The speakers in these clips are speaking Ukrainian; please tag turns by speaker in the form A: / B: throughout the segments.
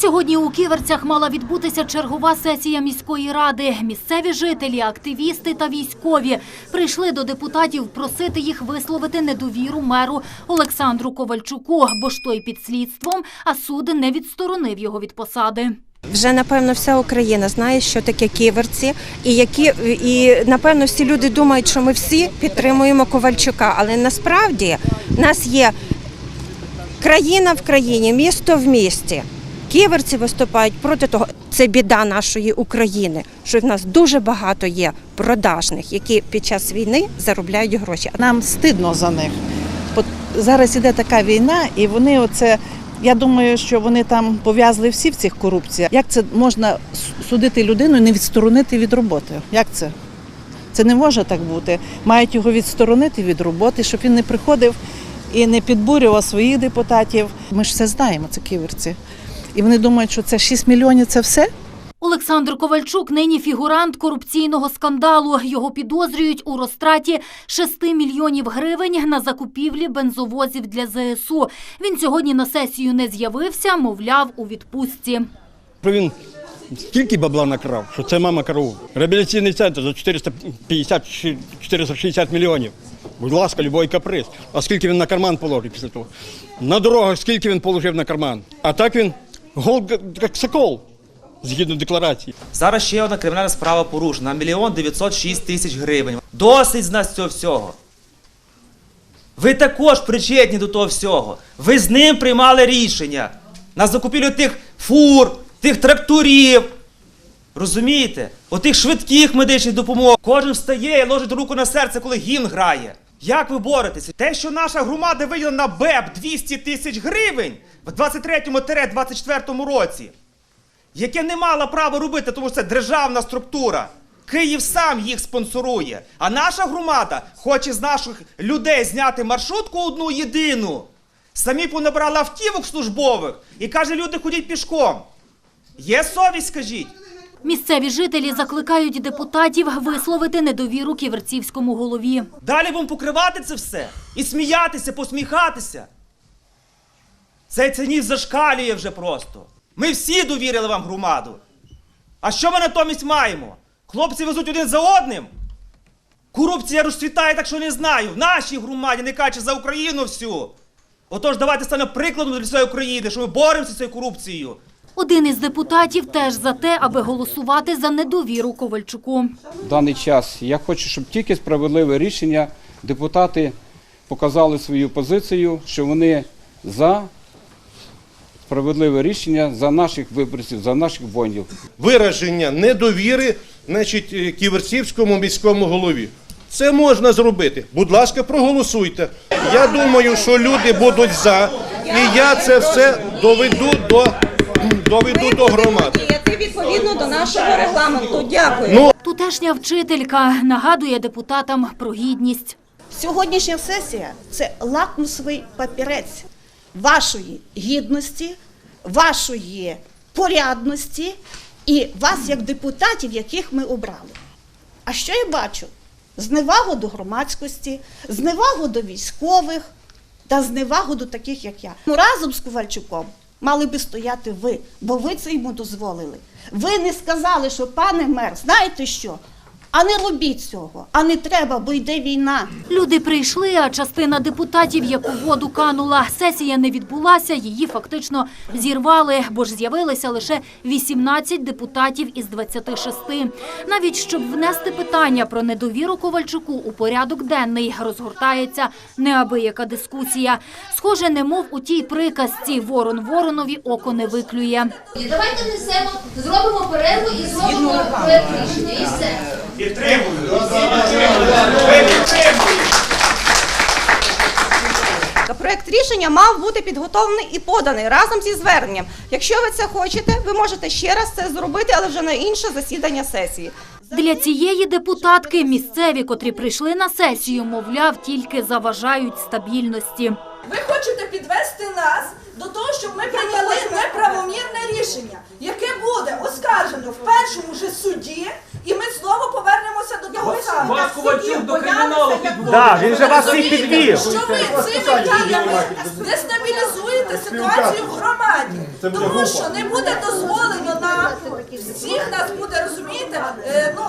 A: Сьогодні у Ківерцях мала відбутися чергова сесія міської ради. Місцеві жителі, активісти та військові прийшли до депутатів просити їх висловити недовіру меру Олександру Ковальчуку, бо ж той під слідством, а суд не відсторонив його від посади.
B: Вже напевно вся Україна знає, що таке ківерці, і які і напевно всі люди думають, що ми всі підтримуємо Ковальчука. Але насправді в нас є країна в країні, місто в місті. Ківерці виступають проти того. Це біда нашої України, що в нас дуже багато є продажних, які під час війни заробляють гроші.
C: Нам стидно за них. Зараз іде така війна, і вони оце. Я думаю, що вони там пов'язли всі в цих корупціях. Як це можна судити людину і не відсторонити від роботи? Як це? Це не може так бути. Мають його відсторонити від роботи, щоб він не приходив і не підбурював своїх депутатів. Ми ж все знаємо, це ківерці. І вони думають, що це 6 мільйонів це все.
A: Олександр Ковальчук нині фігурант корупційного скандалу. Його підозрюють у розтраті 6 мільйонів гривень на закупівлі бензовозів для ЗСУ. Він сьогодні на сесію не з'явився, мовляв, у відпустці.
D: Він стільки бабла накрав, що це мама коров. Реабілітаційний центр за 450 чи 460 мільйонів. Будь ласка, любой каприз. А скільки він на карман положив після того? На дорогах скільки він положив на карман? А так він гол як сокол, згідно декларації.
E: Зараз ще одна кримінальна справа порушена на мільйон 906 тисяч гривень. Досить з нас цього всього. Ви також причетні до того всього. Ви з ним приймали рішення на закупівлю тих фур, тих тракторів. Розумієте? Отих швидких медичних допомог. Кожен встає і ложить руку на серце, коли гімн грає. Як ви боретеся? Те, що наша громада виділила на БЕП 200 тисяч гривень в 23-24 році, яке не мала права робити, тому що це державна структура. Київ сам їх спонсорує. А наша громада хоче з наших людей зняти маршрутку одну єдину. Самі понабрали автівок службових і каже, люди ходять пішком. Є совість, скажіть.
A: Місцеві жителі закликають депутатів висловити недовіру ківерцівському голові.
E: Далі будемо покривати це все і сміятися, посміхатися. Цей цинізм зашкалює вже просто. Ми всі довірили вам громаду. А що ми натомість маємо? Хлопці везуть один за одним. Корупція розцвітає, так що не знаю. В нашій громаді, не кажучи за Україну всю. Отож, давайте станемо прикладом для всієї України, що ми боремося з цією корупцією.
A: Один із депутатів теж за те, аби голосувати за недовіру Ковальчуку.
F: в даний час. Я хочу, щоб тільки справедливе рішення депутати показали свою позицію, що вони за справедливе рішення за наших виборців, за наших воїнів.
G: вираження недовіри значить, е, ківерцівському міському голові. Це можна зробити. Будь ласка, проголосуйте. Я думаю, що люди будуть за, і я це все доведу до, доведу до громади.
H: діяти відповідно до нашого регламенту. Дякую.
G: Ну,
A: Тутешня вчителька нагадує депутатам про гідність.
H: Сьогоднішня сесія це лакмусовий папірець вашої гідності, вашої порядності і вас як депутатів, яких ми обрали. А що я бачу? Зневагу до громадськості, зневагу до військових та зневагу до таких, як я. Ну, разом з Ковальчуком мали би стояти ви, бо ви це йому дозволили. Ви не сказали, що пане мер, знаєте що? А не робіть цього, а не треба, бо йде війна.
A: Люди прийшли, а частина депутатів, як у воду канула. Сесія не відбулася, її фактично зірвали, бо ж з'явилися лише 18 депутатів із 26. Навіть щоб внести питання про недовіру Ковальчуку у порядок денний, розгортається неабияка дискусія. Схоже, немов у тій приказці «Ворон воронові око не виклює».
I: Давайте внесемо, зробимо перерву і зробимо проект рішення. І все.
H: Проект рішення мав бути підготовлений і поданий разом зі зверненням. Якщо ви це хочете, ви можете ще раз це зробити, але вже на інше засідання сесії.
A: Для цієї депутатки місцеві, котрі прийшли на сесію, мовляв, тільки заважають стабільності.
J: Ви хочете підвести нас до того, щоб ми прийняли неправомірне рішення, яке буде оскаржено в першому же суді, і ми знову повернемося до того самого.
K: Вас Ковальчук до криміналу підводить.
E: Так, він же вас всіх підвів.
J: Що ви цими діями дестабілізуєте ситуацію в громаді. Тому що не буде дозволено нам, всіх нас буде, розумієте, е, ну,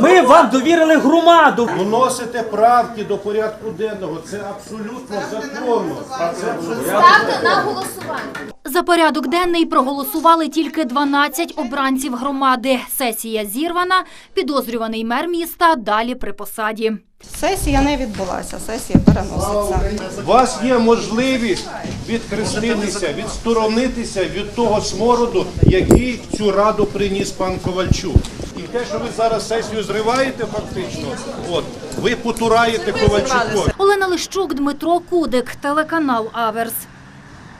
E: Ми вам довірили громаду.
G: Вносите правки до порядку денного. Це абсолютно законно. Це абсолютно
I: Ставте на голосування.
A: За порядок денний проголосували тільки 12 обранців громади. Сесія зірвана, підозрюваний мер міста далі при посаді.
B: Сесія не відбулася, сесія переноситься.
G: У вас є можливість відхреститися, відсторонитися від того смороду, який в цю раду приніс пан Ковальчук. І те, що ви зараз сесію зриваєте, фактично, от ви потураєте Ковальчуку.
A: Олена Лищук, Дмитро Кудик, телеканал Аверс.